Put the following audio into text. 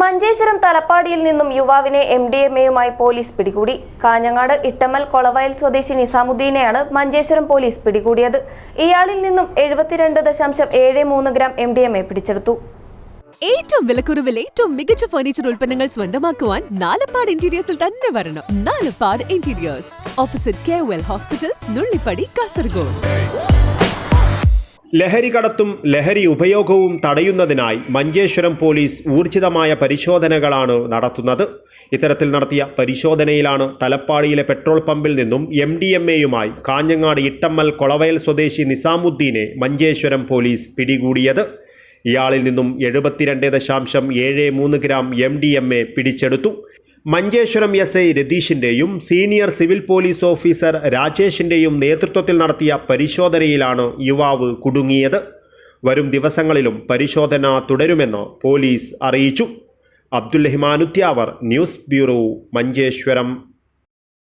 മഞ്ചേശ്വരം തലപ്പാടിയിൽ നിന്നും യുവാവിനെ എം ഡി എം എയുമായി പോലീസ് പിടികൂടി. കാഞ്ഞങ്ങാട് ഇട്ടമൽ കൊളവയൽ സ്വദേശി നിസാമുദ്ദീനെയാണ് മഞ്ചേശ്വരം പോലീസ് പിടികൂടിയത്. ഇയാളിൽ നിന്നും എഴുപത്തിരണ്ട് ദശാംശം ഏഴ് മൂന്ന് gram M D M A പിടിച്ചെടുത്തു. ഏറ്റവും വിലക്കുറവിൽ ഏറ്റവും മികച്ച ഫർണിച്ചർ ഉൽപ്പന്നങ്ങൾ സ്വന്തമാക്കുവാൻ നാലപ്പാട് ഇന്റീരിയേഴ്സിൽ തന്നെ വരണം. Nalappad interiors opposite K hospital Nullippady Kasaragod ലഹരി കടത്തും ലഹരി ഉപയോഗവും തടയുന്നതിനായി മഞ്ചേശ്വരം പോലീസ് ഊർജിതമായ പരിശോധനകളാണ് നടത്തുന്നത്. ഇത്തരത്തിൽ നടത്തിയ പരിശോധനയിലാണ് തലപ്പാടിയിലെ പെട്രോൾ പമ്പിൽ നിന്നും എം ഡി എം എയുമായി കാഞ്ഞങ്ങാട് ഇട്ടമ്മൽ കൊളവയൽ സ്വദേശി നിസാമുദ്ദീനെ മഞ്ചേശ്വരം പോലീസ് പിടികൂടിയത്. ഇയാളിൽ നിന്നും എഴുപത്തിരണ്ട് ദശാംശം ഏഴ് മൂന്ന് gram M D M A പിടിച്ചെടുത്തു. മഞ്ചേശ്വരം എസ് ഐ രതീഷിന്റെയും സീനിയർ സിവിൽ പോലീസ് ഓഫീസർ രാജേഷിന്റെയും നേതൃത്വത്തിൽ നടത്തിയ പരിശോധനയിലാണ് യുവാവ് കുടുങ്ങിയത്. വരും ദിവസങ്ങളിലും പരിശോധന തുടരുമെന്ന് പോലീസ് അറിയിച്ചു. അബ്ദുൽ റഹ്മാനുത്യാവർ ന്യൂസ് ബ്യൂറോ മഞ്ചേശ്വരം.